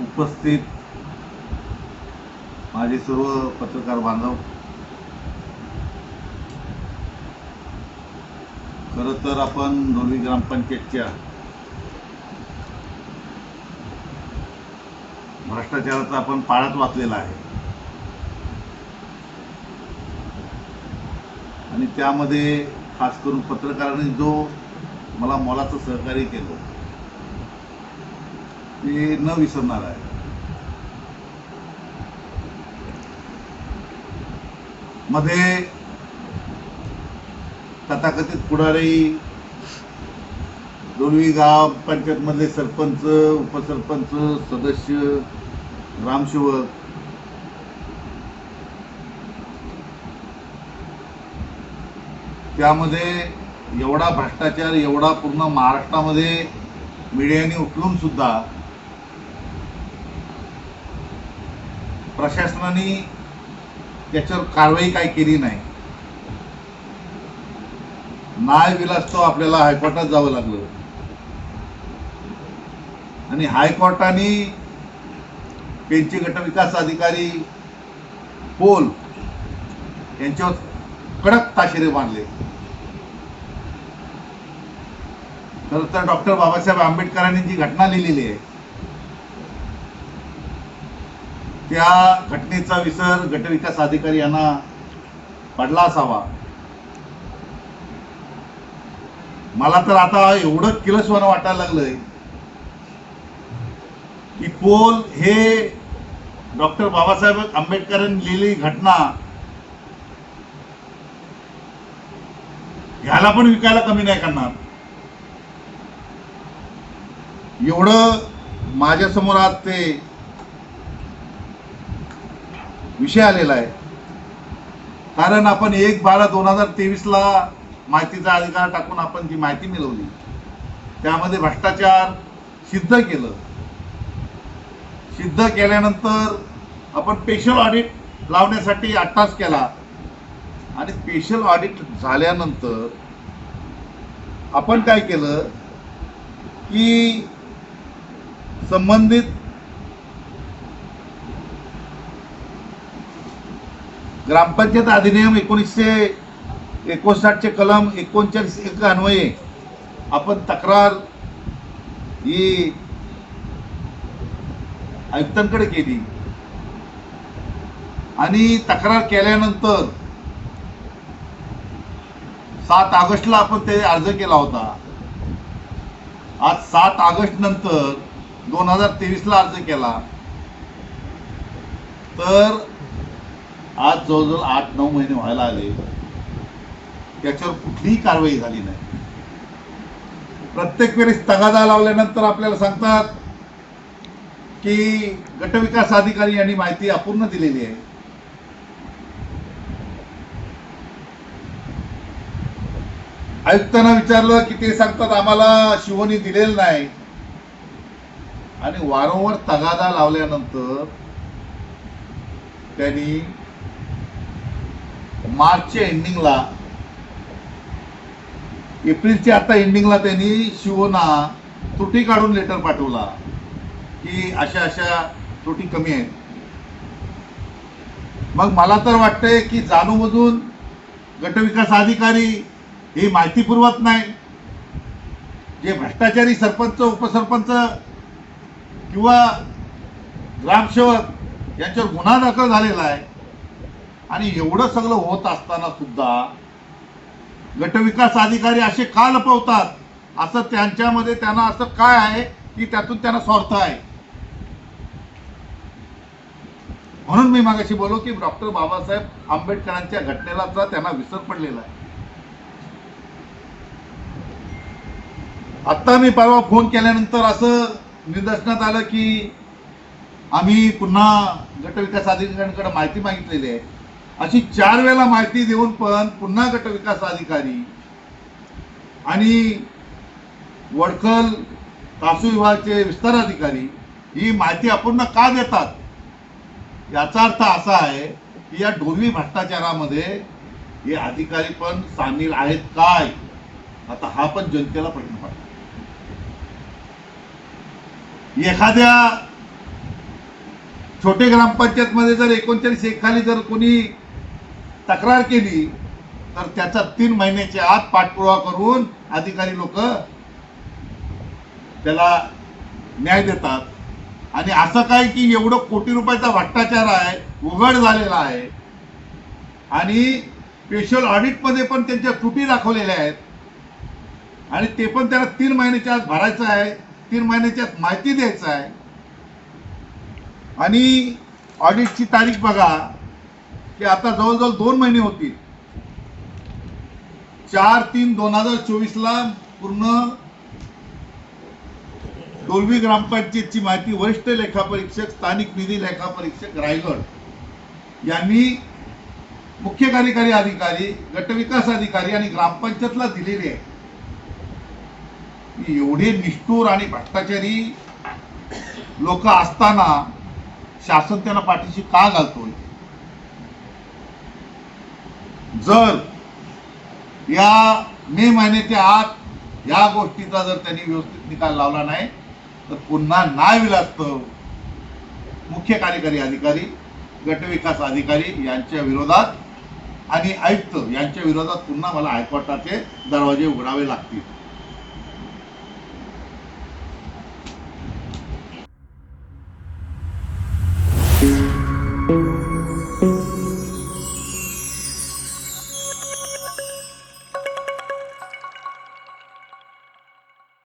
उपस्थित माझे सर्व पत्रकार बांधव. खरं तर आपण दोन्ही ग्रामपंचायतच्या भ्रष्टाचाराचा आपण पाळत वाचलेला आहे. आणि त्यामध्ये खास करून पत्रकारांनी जो मला मोलाचं सहकार्य केलं. ते न विसरणार आहे. मध्ये तथाकथित पुढारी दोन्ही गाव पंचायतमधले सरपंच उपसरपंच सदस्य ग्रामसेवक त्यामध्ये एवढा भ्रष्टाचार एवढा पूर्ण महाराष्ट्रामध्ये मीडियाने उठलून सुद्धा प्रशासनाने त्याच्यावर कारवाई काय केली नाही. नाय विलासतो आपल्याला हायकोर्टात जावं लागलं. आणि हायकोर्टाने त्यांचे गटविकास अधिकारी पोल यांच्यावर कडक ताशेरे बांधले. खर तर डॉक्टर बाबासाहेब आंबेडकरांनी जी घटना लिहिलेली आहे त्या घटनेचा विसर गटविकास अधिकारी यांना पडला असावा. मला तर आता एवढं किलसवान वाटायला लागलंय की पोल हे डॉक्टर बाबासाहेब आंबेडकरांनी लिहिलेली घटना ह्याला पण विकायला कमी नाही करणार. एवढं माझ्यासमोर आज ते विषय आलेला आहे. कारण आपण एक बारा दोन हजार तेवीसला माहितीचा अधिकार टाकून आपण जी माहिती मिळवली त्यामध्ये भ्रष्टाचार सिद्ध केलं. सिद्ध केल्यानंतर आपण स्पेशल ऑडिट लावण्यासाठी अट्टास केला. आणि स्पेशल ऑडिट झाल्यानंतर आपण काय केलं की संबंधित ग्रामपंचायत अधिनियम एकोणीसशे एकोणसाठचे कलम एकोणचाळीस एक अन्वये आपण तक्रार ही आयुक्तांकडे केली. आणि तक्रार केल्यानंतर सात ऑगस्टला आपण ते अर्ज केला होता. आज सात ऑगस्ट नंतर दोन हजार तेवीसला अर्ज केला. तर आज जवळजवळ आठ नऊ महिने व्हायला आले. त्याच्यावर कुठलीही कारवाई झाली नाही. प्रत्येक वेळेस तगादा लावल्यानंतर आपल्याला सांगतात की गटविकास अधिकारी यांनी माहिती अपूर्ण दिलेली आहे. आयुक्तांना विचारलं की ते सांगतात आम्हाला शिवनी दिलेलं नाही. आणि वारंवार तगादा लावल्यानंतर त्यांनी मार्चच्या एंडिंगला एप्रिलच्या आता एंडिंगला त्यांनी शिवना त्रुटी काढून लेटर पाठवला की अशा अशा त्रुटी कमी आहेत. मग मला तर वाटतंय की जाणूमधून गटविकास अधिकारी ही माहिती पुरवत नाही. जे भ्रष्टाचारी सरपंच उपसरपंच किंवा ग्रामसेवक यांच्यावर गुन्हा दाखल झालेला आहे आणि एवढं सगळं होत असताना सुद्धा गटविकास अधिकारी असे का लपवतात? असं त्यांच्यामध्ये त्यांना असं काय आहे की त्यातून त्यांना स्वार्थ आहे? म्हणून मी मागाशी बोललो की डॉक्टर बाबासाहेब आंबेडकरांच्या घटनेला त्यांना विसर पडलेला आहे. आता मी परवा फोन केल्यानंतर असं निदर्शनात आलं की आम्ही पुन्हा गटविकास अधिकाऱ्यांकडे माहिती मागितलेली आहे. अशी चार वेळेला माहिती देऊन पण पुन्हा गटविकास अधिकारी आणि वडखल कासू विभागाचे विस्तार अधिकारी ही माहिती अपूर्ण का देतात? याचा अर्थ असा आहे की या ढोलवी भ्रष्टाचारामध्ये हे अधिकारी पण सामील आहेत काय? आता हा पण जनतेला प्रश्न पडतो. एखाद्या छोटे ग्रामपंचायतमध्ये जर एकोणचाळीस एखाली जर कोणी तक्रार केली तर त्याचा तीन महिन्याच्या आत पाठपुरावा करून अधिकारी लोक त्याला न्याय देतात. आणि असं काय की एवढं कोटी रुपयाचा भ्रष्टाचार आहे उघड झालेला आहे. आणि स्पेशल ऑडिटमध्ये पण त्यांच्या त्रुटी दाखवलेल्या आहेत. आणि ते पण त्याला तीन महिन्याच्या आत भरायचं आहे तीन महिन्याच्या आत माहिती द्यायचं आहे. आणि ऑडिटची तारीख बघा. की आता जवळजवळ दोन महिने होतील. चार तीन दोन हजार चोवीसला पूर्ण डोलवी ग्रामपंचायतची माहिती वरिष्ठ लेखापरीक्षक स्थानिक निधी लेखापरीक्षक रायगड यांनी मुख्य कार्यकारी अधिकारी गटविकास अधिकारी आणि ग्रामपंचायतला दिलेली आहे एवढे निष्ठूर आणि भ्रष्टाचारी लोक असताना शासन त्यांना पाठीशी का घालतोय? जर या मे महिन्याच्या आत या गोष्टीचा जर त्यांनी व्यवस्थित निकाल लावला नाही तर पुन्हा नाविलास्तव मुख्य कार्यकारी अधिकारी गटविकास अधिकारी यांच्या विरोधात आणि आयुक्त यांच्या विरोधात पुन्हा मला हायकोर्टाचे दरवाजे उघडावे लागतील.